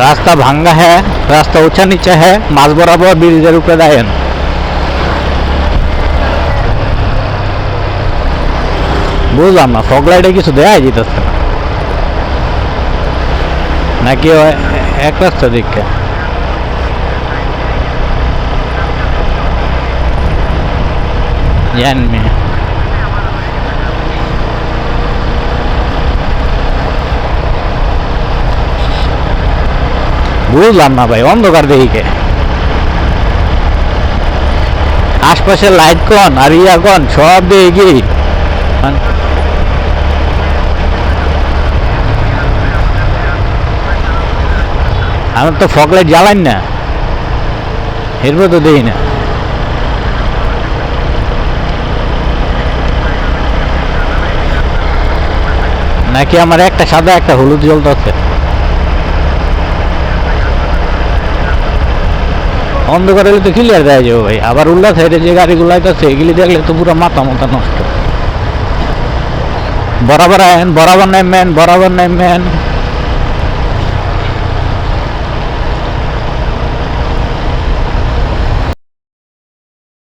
রাস্তা ভাঙ্গা হ্যাঁ রাস্তা উঁচা নিচে হ্যাঁ মাঝ বরাবর ব্রিজের উপরে দাঁড়েন বুঝলাম না ফগ লাইটে কিছু দেয়া যেতেছে না নাকি ও এক রাস্তা দিকে জানবি বুঝলাম না ভাই, অন্ধকার দেখিকে আশপাশে লাইট কন আর ইয়া কন, সব দেখি। আমার তো ফগ লাইট জ্বালান না। এরপর তো দেখি না। নাকি আমার একটা সাদা, একটা হলুদ জ্বলতেছে? অন্ধকার হলে তো ক্লিয়ার দেওয়া যাবে ভাই। আবার উল্লা সাইডে যে গাড়িগুলো আছে এগুলি দেখলে তো পুরো মাথা মাথা নষ্ট। বরাবর আয়েন বরাবর নেমেন বরাবর নেমেন